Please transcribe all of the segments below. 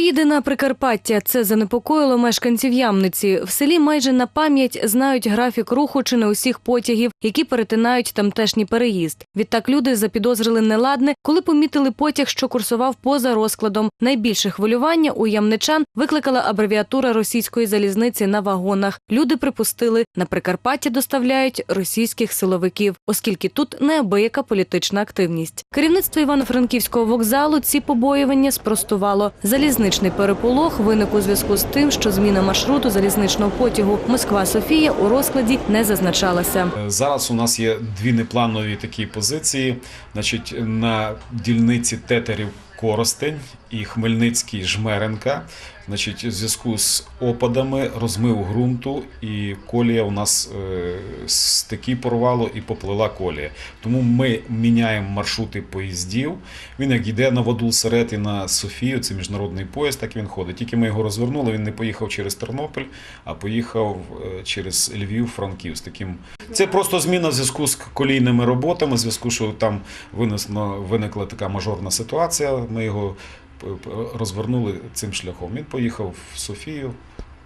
Їде на Прикарпаття? Це занепокоїло мешканців Ямниці. В селі майже на пам'ять знають графік руху чи не усіх потягів, які перетинають тамтешній переїзд. Відтак люди запідозрили неладне, коли помітили потяг, що курсував поза розкладом. Найбільше хвилювання у ямничан викликала абревіатура російської залізниці на вагонах. Люди припустили, на Прикарпаття доставляють російських силовиків, оскільки тут неабияка політична активність. Керівництво Івано-Франківського вокзалу ці побоювання спростувало. Залізничний переполох виник у зв'язку з тим, що зміна маршруту залізничного потягу Москва-Софія у розкладі не зазначалася. Е, Зараз у нас є дві непланові такі позиції. Значить, на дільниці Тетерів Коростень і Хмельницький Жмеренка. Значить, в зв'язку з опадами розмив ґрунту, і колія у нас е, стеки порвало і поплила колія. Тому ми міняємо маршрути поїздів. Він як йде на Вадул Серед і на Софію, це міжнародний поїзд, так він ходить. Тільки ми його розвернули, він не поїхав через Тернопіль, а поїхав е, через Львів, Франків з таким. Це просто зміна в зв'язку з колійними роботами, в зв'язку, що там виникла така мажорна ситуація. Ми його розвернули цим шляхом. Він поїхав в Софію,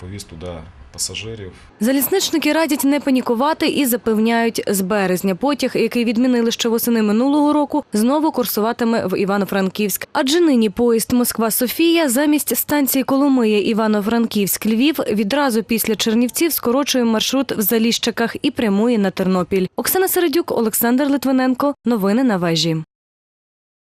повіз туди пасажирів. Залізничники радять не панікувати і запевняють, з березня потяг, який відмінили ще восени минулого року, знову курсуватиме в Івано-Франківськ. Адже нині поїзд Москва-Софія замість станції Коломия Івано-Франківськ-Львів відразу після Чернівців скорочує маршрут в Заліщиках і прямує на Тернопіль. Оксана Середюк, Олександр Литвиненко. Новини на вежі.